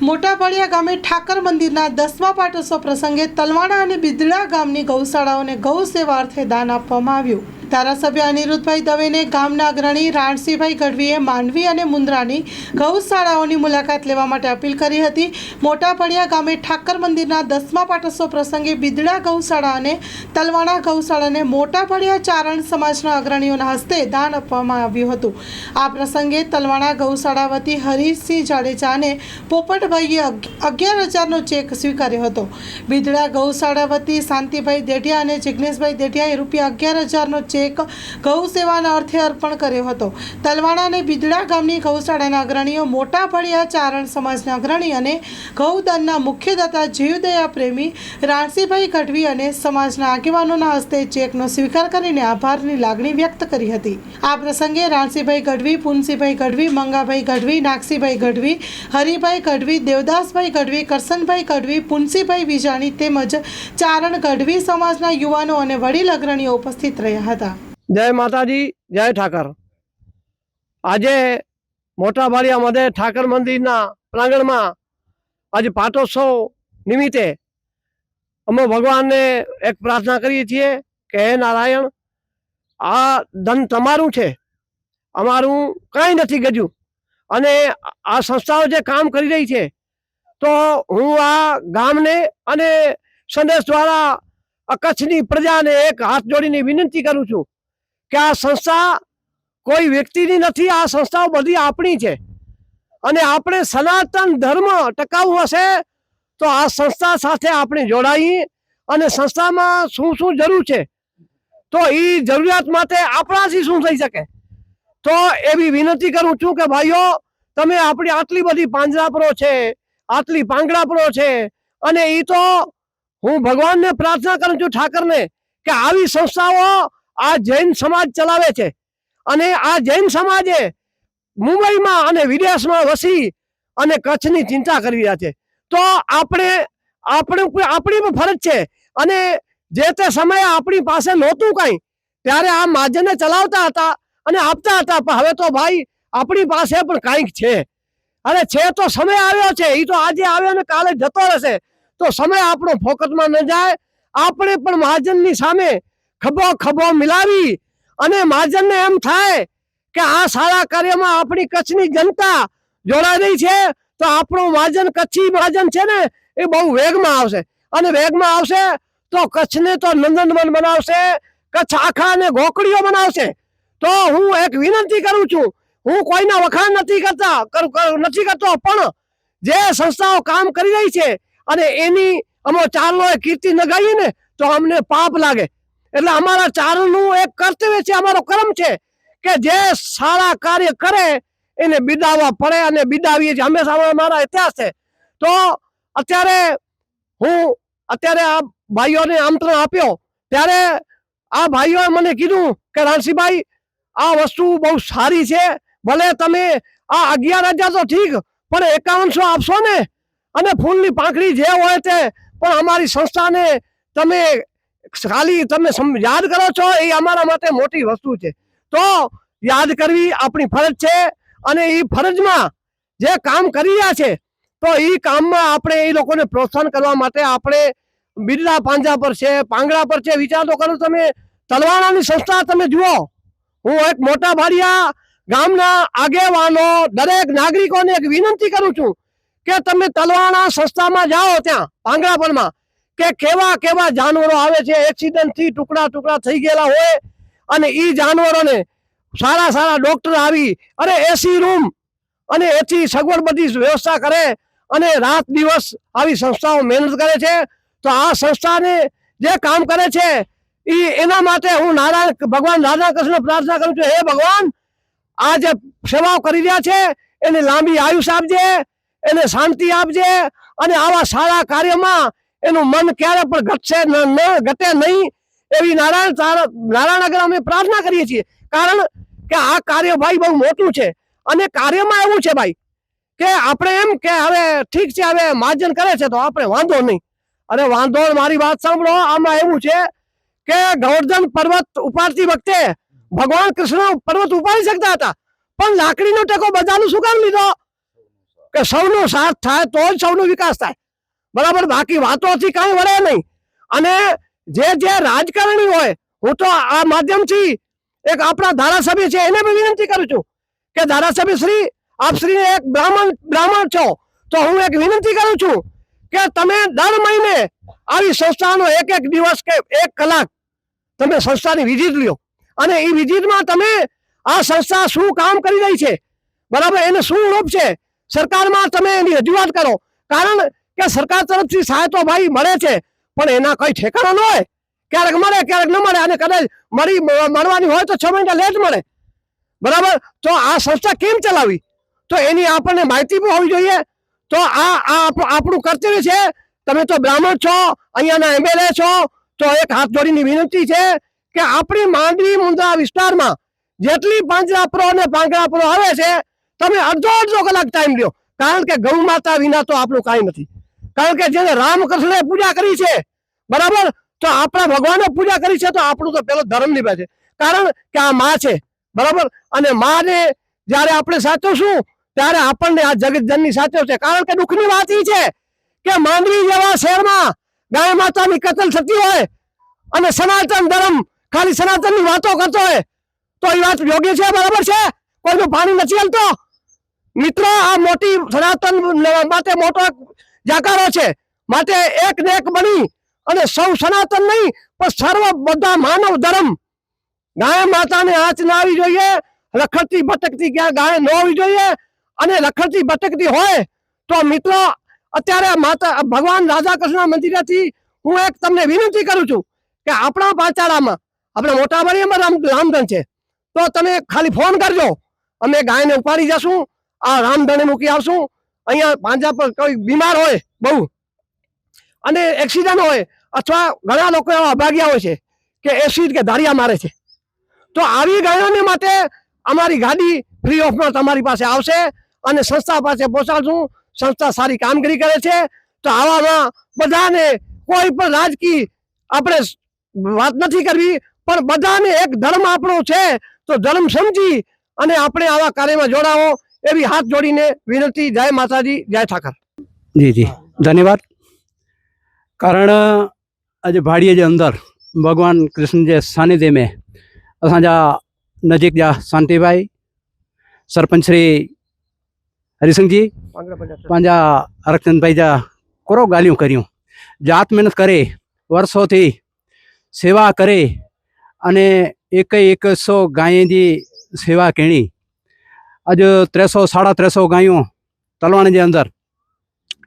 મોટા પાળિયા ગામે ઠાકર મંદિરના દસમા પાટોત્સવ પ્રસંગે તલવાણા અને બિદડા ગામની ગૌશાળાઓને ગૌ સેવા અર્થે દાન આપવામાં આવ્યું. ધારાસભ્ય અનિરુદ્ધભાઈ દવેને ગામના અગ્રણી રાણસીભાઈ ગઢવીએ માંડવી અને મુન્દ્રાની ગૌશાળાઓની મુલાકાત લેવા માટે અપીલ કરી હતી. મોટા પાળિયા ગામે ઠાકર મંદિરના દસમા પાટોત્સવ પ્રસંગે બિદડા ગૌશાળા અને તલવાણા ગૌશાળાને મોટા પાળિયા ચારણ સમાજના અગ્રણીઓના હસ્તે દાન આપવામાં આવ્યું હતું. આ પ્રસંગે તલવાણા ગૌશાળા વતી હરીશસિંહ જાડેજાને પોપટભાઈએ અગિયાર હજારનો ચેક સ્વીકાર્યો હતો. બિદડા ગૌશાળા વતી શાંતિભાઈ દેઢિયા અને જિજ્ઞેશભાઈ દેઢિયાએ રૂપિયા અગિયાર હજારનો ચેક ગૌ સેવાના અર્થે અર્પણ કર્યો હતો. તલવાણા અને બિદડા ગામની ગૌશાળાના અગ્રણીઓ મોટા ફળિયા ચારણ સમાજના અગ્રણી અને ગૌદાનના મુખ્યદાતા જીવદયા પ્રેમી રાણસીભાઈ ગઢવી અને સમાજના આગેવાનોના હસ્તે ચેકનો સ્વીકાર કરીને આભારની લાગણી વ્યક્ત કરી હતી. આ પ્રસંગે રાણસીભાઈ ગઢવી, પુનસીભાઈ ગઢવી, મંગાભાઈ ગઢવી, નાગસીભાઈ ગઢવી, હરિભાઈ ગઢવી, દેવદાસભાઈ ગઢવી, કરસનભાઈ ગઢવી, પુનસીભાઈ વિજાણી તેમજ ચારણ ગઢવી સમાજના યુવાનો અને વડીલ અગ્રણીઓ ઉપસ્થિત રહ્યા હતા. જય માતાજી, જય ઠાકર. આજે મોટા ભાડિયા મધે ઠાકર મંદિરના પ્રાંગણમાં આજે પાટોત્સવ નિમિત્તે અમે ભગવાનને એક પ્રાર્થના કરીએ છીએ કે હે નારાયણ, આ ધન તમારું છે. અમારું કાંઈ નથી ગજું અને આ સંસ્થાઓ જે કામ કરી રહી છે, તો હું આ ગામને અને સંદેશ દ્વારા કચ્છની પ્રજાને એક હાથ જોડીને વિનંતી કરું છું કે આ સંસ્થા કોઈ વ્યક્તિની નથી, આ સંસ્થાઓ બધી આપણી છે. અને આપણે સનાતન ધર્મ ટકાવવું હશે તો આ સંસ્થા સાથે આપણે જોડાઈએ અને સંસ્થામાં શું શું જરૂર છે? તો એ જરૂરિયાત માટે આપણાથી શું થઈ શકે? તો એવી વિનંતી કરું છું કે ભાઈઓ, તમે આપણી આટલી બધી પાંજરાપરો છે, આટલી પાંગડાપરો છે, અને એ તો હું ભગવાનને પ્રાર્થના કરું છું ઠાકરને કે આવી સંસ્થાઓ આ જૈન સમાજ ચલાવે છે. અને આ જૈન સમાજે મુંબઈમાં અને વિદેશમાં વસી અને કચ્છની ચિંતા કરી રહ્યા છે. તો આપણે આપણે આપણી પણ ફરજ છે. અને જે તે સમયે આપણી પાસે નહોતું કાંઈ, ત્યારે આ માજને ચલાવતા હતા અને આપતા હતા. પણ હવે તો ભાઈ, આપણી પાસે પણ કાંઈક છે. અરે છે તો સમય આવ્યો છે. એ તો આજે આવ્યો ને કાલે જતો રહેશે. તો સમય આપણો ફોકટમાં ન જાય. આપણે પણ મહાજનની સામે ખભો ખભો મિલાવી અને મહાજનને એમ થાય કે આ સારા કાર્યમાં આપણી કચ્છની જનતા જોડાઈ રહી છે, તો આપણું મહાજન કચ્છી મહાજન છે ને, એ બહુ વેગમાં આવશે. અને વેગમાં આવશે તો કચ્છને તો નંદનવન બનાવશે, કચ્છ આખાને ગોકળીઓ બનાવશે. તો હું એક વિનંતી કરું છું, હું કોઈના વખાણ નથી કરતા, કર- કર- નથી કરતો, પણ જે સંસ્થાઓ કામ કરી રહી છે અને એની અમે ચાલો કીર્તિ ન ને, તો અમને પાપ લાગે. એટલે અમારા ચારણનું એક કર્તવ્ય છે, અમારો કર્મ છે કે જે સારા કાર્ય કરે, એને બિદાવવા પડે અને બિદાવીએ છીએ. હંમેશા મારા ઇતિહાસ છે. તો અત્યારે હું અત્યારે આ ભાઈઓને આમંત્રણ આપ્યો. ત્યારે આ ભાઈઓએ મને કીધું કે રાણસીભાઈ, આ વસ્તુ બહુ સારી છે. ભલે તમે આ અગિયાર હજાર તો ઠીક, પણ એકાવનસો આપશો ને? અને ફૂલની પાંખડી જે હોય તે, પણ અમારી સંસ્થાને તમે ખાલી તમે યાદ કરો છો, એ અમારા માટે મોટી વસ્તુ છે. તો યાદ કરવી આપણી ફરજ છે અને એ ફરજમાં જે કામ કરી રહ્યા છે, તો એ કામમાં આપણે એ લોકોને પ્રોત્સાહન કરવા માટે આપણે બિરલા પાંજા પર છે, પાંગડા પર છે, વિચાર તો કરો તમે. તલવાણાની સંસ્થા તમે જુઓ. હું એક મોટા ભાડિયા ગામના આગેવાનો, દરેક નાગરિકોને એક વિનંતી કરું છું કે તમે તલવાણા સંસ્થામાં જાઓ ત્યાં પાંગડાપણમાં કે કેવા કેવા જાનવરો આવે છે એક્સિડન્ટથી ટુકડા ટુકડા થઈ ગયેલા હોય અને એ જાનવરોને સારા સારા ડોક્ટર આવી અને એસી રૂમ અને એથી સગવડ બધી વ્યવસ્થા કરે અને રાત દિવસ આવી સંસ્થાઓ મહેનત કરે છે. તો આ સંસ્થાને જે કામ કરે છે એ એના માટે હું નારાયણ, ભગવાન રાધા કૃષ્ણ પ્રાર્થના કરું છું, હે ભગવાન, આ જે સેવાઓ કરી રહ્યા છે, એને લાંબી આયુષ આપજે, એને શાંતિ આપજે અને આવા સારા કાર્યમાં એનું મન ક્યારે પણ ઘટશે ન ઘટે નહીં એવી નારાયણ નારાયણ આગળ અમે પ્રાર્થના કરીએ છીએ. કારણ કે આ કાર્ય ભાઈ બહુ મોટું છે. અને કાર્યમાં એવું છે ભાઈ કે આપણે એમ કે હવે ઠીક છે, હવે માર્જન કરે છે તો આપણે વાંધો નહીં. અરે વાંધો, મારી વાત સાંભળો. આમાં એવું છે કે ગોવર્ધન પર્વત ઉપાડતી વખતે ભગવાન કૃષ્ણ પર્વત ઉપાડી શકતા હતા. પણ લાકડીનો ટેકો બધાનું શું કામ લીધો? કે સૌનો સાથ થાય તો જ સૌનો વિકાસ થાય. બરાબર? બાકી વાતોથી કાંઈ વળે નહીં. અને જે જે રાજકારણી હોય, હું તો આ માધ્યમથી એક આપણા ધારાસભ્ય છે, એને પણ વિનંતી કરું છું કે ધારાસભ્ય શ્રી આપ શ્રી એક બ્રાહ્મણ બ્રાહ્મણ છો, તો હું એક વિનંતી કરું છું કે તમે દર મહિને આવી સંસ્થાનો એક એક દિવસ કે એક કલાક તમે સંસ્થાની વિઝિટ લ્યો. અને એ વિઝિટમાં તમે આ સંસ્થા શું કામ કરી રહી છે? બરાબર? એને શું રૂપ છે? સરકારમાં તમે એની રજૂઆત કરો. કારણ કે સરકાર તરફથી સહાય તો ભાઈ મળે છે, પણ એના કઈ ઠેકાણા ન હોય. ક્યારેક મળે, ક્યારેક ન મળે, અને કદાચ મળી મળવાની હોય તો છ મહિના લેટ મળે. બરાબર? તો આ સંસ્થા કેમ ચલાવી? તો એની આપણને માહિતી પણ હોવી જોઈએ. તો આ આ આપણું કર્તવ્ય છે, તમે તો બ્રાહ્મણ છો, અહીંયાના એમએલએ છો, તો એક હાથ જોડીની વિનંતી છે કે આપણી માંડવી મુંદ્રા વિસ્તારમાં જેટલી પાંજરાપુરો અને પાંજરાપરો આવે છે, તમે અડધો અડધો કલાક ટાઈમ લ્યો. કારણ કે ગૌ માતા વિના તો આપણું કાંઈ નથી. કારણ કે જેને રામકૃષ્ણે પૂજા કરી છે, બરાબર? તો આપણા ભગવાને પૂજા કરી છે, તો આપણું તો પેલો ધર્મ નિભે છે. કારણ કે આ માં છે, બરાબર? અને માને જ્યારે આપણે સાચવશું, ત્યારે આપણને આ જગતજનની સાચવશે કારણ કે દુઃખની વાત એ છે કે માંડવી જેવા શહેરમાં ગાય માતાની કતલ થતી હોય અને સનાતન ધર્મ, ખાલી સનાતનની વાતો કરતો હોય, તો એ વાત યોગ્ય છે, બરાબર છે? કોઈનું પાણી નથી હલતો? મિત્રો, આ મોટી સનાતન માટે મોટો જાકારો છે. માટે એક ને એક બની અને સૌ સનાતન નહીં, પણ સર્વ બધા માનવ ધર્મ. ગાય માતાને આંચ ના આવી જોઈએ, રખડતી ભટકતી ક્યાં ગાય ન હોવી જોઈએ, અને રખડતી ભટકતી હોય તો મિત્રો, અત્યારે માતા, ભગવાન રાધા કૃષ્ણ મંદિરેથી હું એક તમને વિનંતી કરું છું કે આપણા પાચાળામાં આપણે મોટા બળીમાં રામ, રામધન છે, તો તમે ખાલી ફોન કરજો. અમે ગાયને ઉપાડી જશું, આ રામધને મૂકી આવશું. અહીંયા પાંજા પર કોઈ બીમાર હોય, બહુ. અને એક્સિડન્ટ હોય, અથવા ઘણા લોકો એવા અભાગ્યા હોય છે કે એસિડ કે ધારિયા મારે છે. તો આવી ગાયોને માટે અમારી ગાડી ફ્રી ઓફમાં તમારી પાસે આવશે અને સંસ્થા પાસે પહોંચાડશું. સંસ્થા સારી કામગીરી કરે છે. તો આવામાં બધાને કોઈ પણ રાજકીય આપણે વાત નથી કરવી, પણ બધાને એક ધર્મ આપણો છે. તો ધર્મ સમજી અને આપણે આવા કાર્યમાં જોડાવો. એવી હાથ જોડીને વિનંતી જય માતાજી જય ઠાકર જી જી ધન્યવાદ कारण अॼु भाड़ीअ जे अंदरि भॻवानु कृष्ण जे सानिध्य में असांजा नज़दीक जा शांति भाई सरपंच श्री हरी सिंह जी पंहिंजा हरकचंद भाई जा कुरो ॻाल्हियूं करियूं जात महिनत करे वरसो थी सेवा करे अने हिकु हिकु सौ गांइ जी सेवा करिणी આજ ત્રેસો, સાડા ત્રેસો ગાયો તલવાણીની અંદર.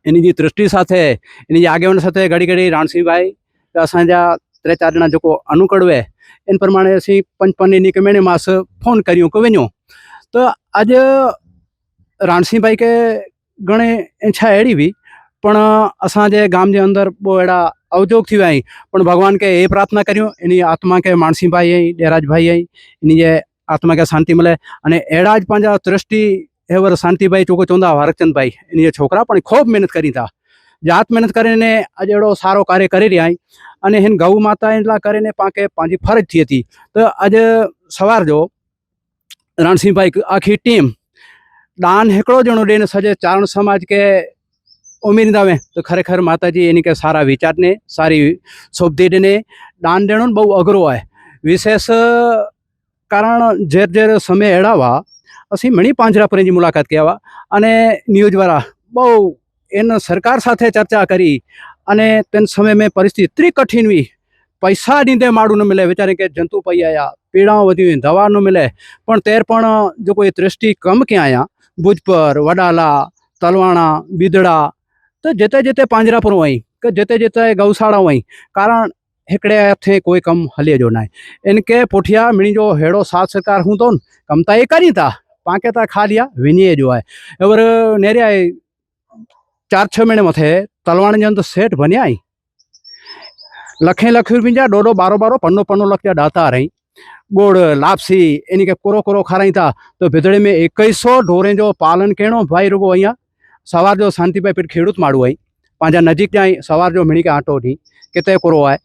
એની જે દૃષ્ટિ સાથે, એની જે આગેવાન સાથે ઘડી ઘડી રાણસિંહભાઈ અસાંજા ત્રે ચાર જણા જેકો અનુકળવે, એન પ્રમાણે અસી પંચપનની કમેણી માસ ફોન કર્યો કે વેણ્યો તો આજ રાણસિંહભાઈ કે ઘણે ઈચ્છા એડી બી પણ અસાંજે ગામ જે અંદર બહુ એડા અવજોગ થયો અહીં પણ ભગવાન કે એ પ્રાર્થના કર્યું, એની આત્મા કે માણસિંહભાઈ અહીં ડેરાજભાઈ અહીં એની જે આત્માકે શાંતિ મળે. અને એડા જ પાંજા દ્રષ્ટિ એવર શાંતિભાઈ ચોકો ચોંદા હરકચંદભાઈ, એની છોકરા પણ ખૂબ મહેનત કરી હતા જાત મહેનત કરીને આજે એડો સારો કાર્ય કરી રહ્યા અને હેન ગૌ માતા એટલા કરીને પાંકે પાંજી ફરજ થઈ હતી. તો આજે સવાર જો રણસિંહભાઈ આખી ટીમ દાન હેકડો જણો લઈને સજે ચારણ સમાજ કે ઉમેરી દાવે. તો ખરેખર માતાજી એની કે સારા વિચારને, સારી શોભ દેને દાન દેણો બહુ અઘરો હોય. વિશેષ કારણ જેર જેર સમય એળાવા અસી ਮਣੀ પાંજરા પરની મુલાકાત કહેવા અને ન્યૂઝવાળા બહુ એને સરકાર સાથે ચર્ચા કરી અને તેન સમય મેં પરિસ્થિતિ એટલી કઠિન કઠિનવી પૈસા નીંદે માડું ન મળે. વિચારે કે જંતુ પૈ આયા, પીડાઓ વધી દવા ન મળે. પણ તેર પણ જો કોઈ દ્રષ્ટિ કમ કે આયા? ભુજપર વડાલા, તલવાણા, બિદડા, તો જેતે જેતે પાંજરા પર હોય કે જેતે જેતે ગૌશાળા હોય. કારણ हिकिड़े हथे कोई कमु हले जो न आहे इनके पुठियां मुंहिंजो अहिड़ो साथ सरकार हूंदो न कमु त इहे कनि था पाण त ख़ाली आहे विनीअ जो आहे और नेरिया चार छह महीने मथे तलवाण जे अंदरि सेठ बनिया आई लखे लख रुपियनि जा ॾोढो ॿारो ॿारो पनो पनो लख जा ॾाता रही ॻोड़ लापसी इन खे कोरो कोरो खाराइनि था त बिदड़े में एकवीह सौ ढोरे जो पालन कहिड़ो भाई रुगो अञा सवार जो शांती भाई पिट खेड़ूत माण्हू आई पंहिंजा नज़ीक जा सवार जो मिणी खे आटो ॾी किथे कोरो आहे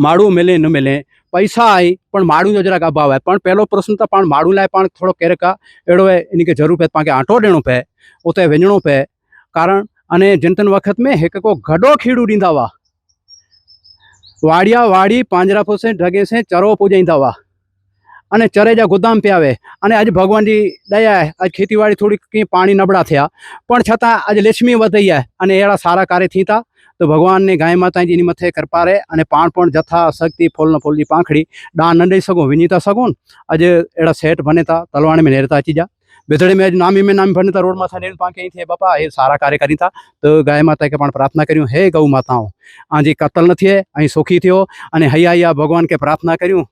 માળું મેલે ન મેલે પૈસા આય પણ માળુંનો જરાક અભાવ આવે પણ પહેલો પ્રશ્ન તો પણ માળું લાય પણ થોડો ક્યારેક એડો એની કે જરૂર પે પાંકે આંટો ॾियणो પે उते वञिणो पए कारण अने जनतन वक़्त में हिकु को गॾो खीड़ू ॾींदा हुआ वाड़िया वाड़ी पांजरा से ढगे से चरो पुॼाईंदा हुआ अने चरे जा गोदाम पिया वे अने अॼु भॻवान जी दया आहे अॼु खेती वाड़ी थोरी कीअं पाणी नबड़ा थिया पण छा छता अॼु लक्ष्मी वधई आहे अने अहिड़ा सारा कार्य थी था તો ભગવાનની ગાય માતાજી એની મથે કૃપા રહે અને પાણ પણ જથા શક્તિ ફોલનો ફોલજી પાંખડી ડા નંડી સગો વિનીતા સગોન આજે એડા સેઠ ભનેતા તલવાણી મેં નેરતા ચીજા. બેથડે મેં નામી મેં નામી ભણતા રોડ માથા નેલ પાંખે અહીંથી બાપા એ સારા કાર્ય કરી હતા તો ગાય માતા કે પણ પ્રાર્થના કર્યું હે ગૌ માતાઓ આજે કતલ નથી અહીં સુખી થયો અને હૈયા હૈયા ભગવાન કે પ્રાર્થના કર્યું.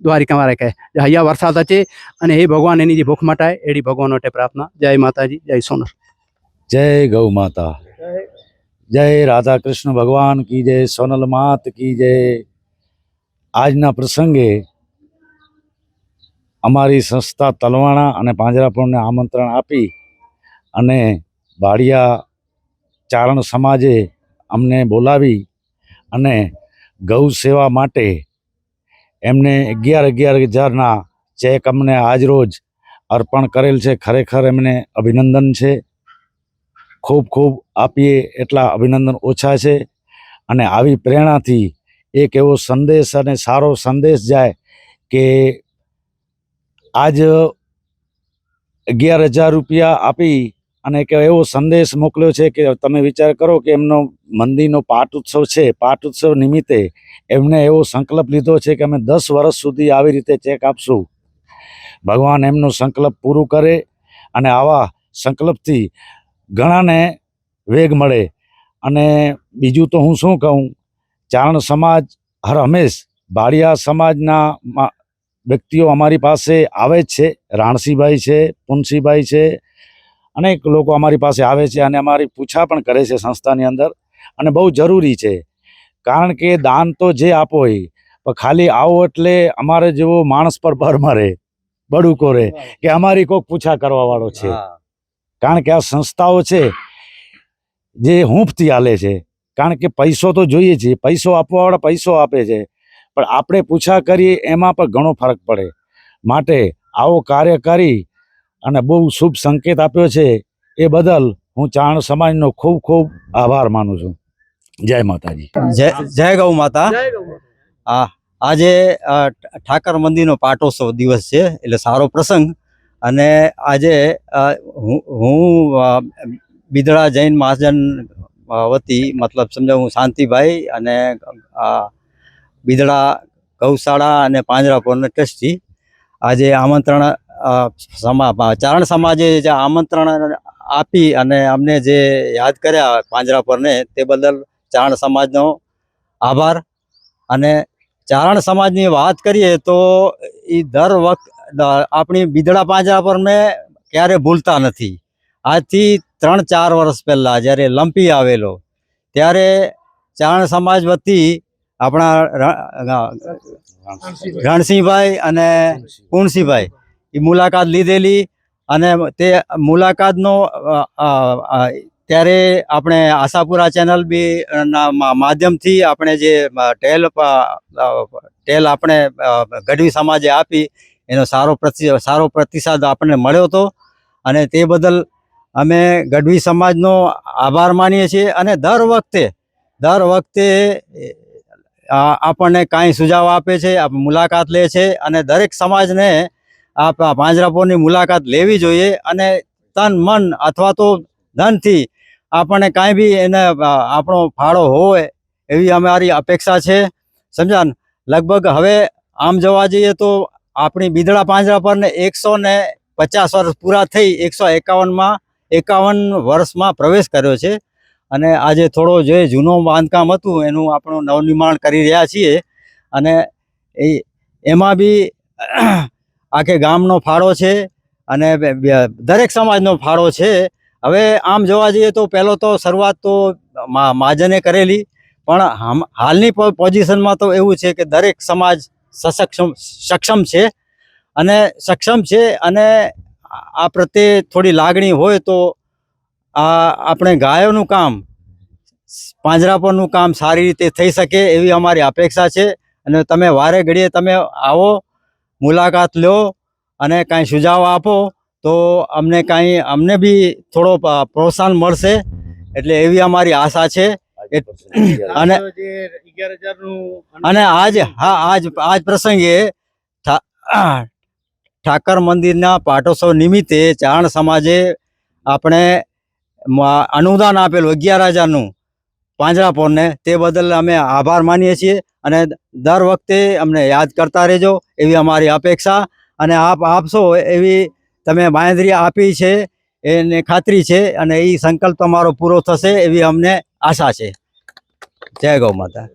દ્વારિકા મારે કહે હૈયા વરસાદ અચે અને એ ભગવાન એની જે ભૂખ મટાય એડી ભગવાન માટે પ્રાર્થના. જય માતાજી જય સોનર જય ગૌ માતા. જય રાધા કૃષ્ણ ભગવાન કી જય, સોનલ માત કી જય. આજના પ્રસંગે અમારી સંસ્થા તલવાણા અને પાંજરાપોળને આમંત્રણ આપી અને ભાડિયા ચારણ સમાજે અમને બોલાવી અને ગૌ સેવા માટે એમને અગિયાર અગિયાર હજારના ચેક અમને આજરોજ અર્પણ કરેલ છે. ખરેખર એમને અભિનંદન છે. ખૂબ ખૂબ આપીએ એટલા અભિનંદન ઓછા છે. અને આવી પ્રેરણાથી એક એવો સંદેશ અને સારો સંદેશ જાય કે આજ અગિયાર હજાર રૂપિયા આપી અને એક એવો સંદેશ મોકલ્યો છે કે તમે વિચાર કરો કે એમનો મંદિરનો પાટ ઉત્સવ છે. પાટ ઉત્સવ નિમિત્તે એમને એવો સંકલ્પ લીધો છે કે અમે દસ વર્ષ સુધી આવી રીતે ચેક આપશું. ભગવાન એમનો સંકલ્પ પૂરું કરે અને આવા સંકલ્પથી ઘણાને વેગ મળે. અને બીજું તો હું શું કહું? ચારણ સમાજ હર હંમેશ ભાડિયા સમાજના વ્યક્તિઓ અમારી પાસે આવે જ છે. રાણસીભાઈ છે પુનસીભાઈ છે અનેક લોકો અમારી પાસે આવે છે અને અમારી પૂછા પણ કરે છે સંસ્થાની અંદર. અને બહુ જરૂરી છે. કારણ કે દાન તો જે આપો એ પણ ખાલી આવો એટલે અમારે જેવો માણસ પર ભર મરે બડુકો રહે કે અમારી કોઈક પૂછા કરવાવાળો છે. કારણ કે આ સંસ્થાઓ છે જે હૂંફથી હાલે છે. કારણ કે પૈસો તો જોઈએ છે. પૈસો આપવાવાળા પૈસો આપે છે. પણ આપણે પૂછા કરીએ એમાં પણ ઘણો ફરક પડે. માટે આવો કાર્ય કરી અને બહુ શુભ સંકેત આપ્યો છે. એ બદલ હું ચાણ સમાજનો ખૂબ ખૂબ આભાર માનું છું. જય માતાજી. જય જય ગૌ માતા. આજે અ, ઠાકર મંદિરનો પાટોત્સવ દિવસ છે. એટલે સારો પ્રસંગ. અને આજે હું બિદડા જૈન મહાજન વતી, મતલબ સમજો હું શાંતિભાઈ અને બિદડા ગૌશાળા અને પાંજરાપોરના ટ્રસ્ટી. આજે આમંત્રણ સમા ચારણ સમાજે જે આમંત્રણ આપી અને અમને જે યાદ કર્યા પાંજરાપોરને તે બદલ ચારણ સમાજનો આભાર અને ચારણ સમાજની વાત કરીએ તો એ દર વખત આપણી બીદડા પાંજરા પર મેં ક્યારે ભૂલતા નથી. આજથી ત્રણ ચાર વર્ષ પહેલાં જ્યારે લંપી આવેલો, ત્યારે ચારણ સમાજ વતી આપણા રણસિંહભાઈ અને પૂર્ણસિંહભાઈ એ મુલાકાત લીધેલી અને તે મુલાકાતનો ત્યારે આપણે આશાપુરા ચેનલ બી ના માધ્યમથી આપણે જે ટેલ ટેલ આપણે ગઢવી સમાજે આપી, એનો સારો સારો પ્રતિસાદ આપણને મળ્યો હતો. અને તે બદલ અમે ગઢવી સમાજનો આભાર માનીએ છીએ અને દર વખતે દર વખતે આપણને કાંઈ સુઝાવ આપે છે, આપ મુલાકાત લે છે અને દરેક સમાજને આ પાંજરાપોરની મુલાકાત લેવી જોઈએ અને તન મન અથવા તો ધનથી આપણને કાંઈ બી એને આપણો ફાળો હોય એવી અમારી અપેક્ષા છે. સમજ્યા લગભગ હવે આમ જોવા જઈએ તો આપણી બિદડા પાંજરા પર ને એકસો ને પચાસ વર્ષ પૂરા થઈ એકસો એકાવનમાં, એકાવન વર્ષમાં પ્રવેશ કર્યો છે. અને આજે થોડો જે જૂનો બાંધકામ હતું એનું આપણું નવનિર્માણ કરી રહ્યા છીએ. અને એ, એમાં બી આખે ગામનો ફાળો છે અને દરેક સમાજનો ફાળો છે. હવે આમ જોવા જઈએ તો પહેલો તો શરૂઆત તો મહાજને કરેલી, પણ હાલની પોઝિશનમાં તો એવું છે કે દરેક સમાજ સક્ષમ સક્ષમ છે અને સક્ષમ છે અને આ પ્રત્યે થોડી લાગણી હોય તો આ આપણે ગાયોનું કામ પાંજરા પરનું કામ સારી રીતે થઈ શકે એવી અમારી અપેક્ષા છે. અને તમે વારે ઘડીએ તમે આવો, મુલાકાત લો અને કાંઈ સુઝાવ આપો. તો અમને કાંઈ અમને બી થોડો પ્રોત્સાહન મળશે. એટલે એવી અમારી આશા છે. અને અને આજ હા આજ આજ પ્રસંગે ઠાકર મંદિરના પાટોત્સવ નિમિત્તે ચારણ સમાજે આપણે અનુદાન આપેલું અગિયાર હજારનું પાંજરાપોરને તે બદલ અમે આભાર માનીએ છીએ અને દર વખતે અમને યાદ કરતા રહેજો. એવી અમારી અપેક્ષા. અને આપ આપશો એવી તમે બાંયધરી આપી છે, એને ખાતરી છે અને એ સંકલ્પ તમારો પૂરો થશે એવી અમને આશા છે. જય ગૌ માતા.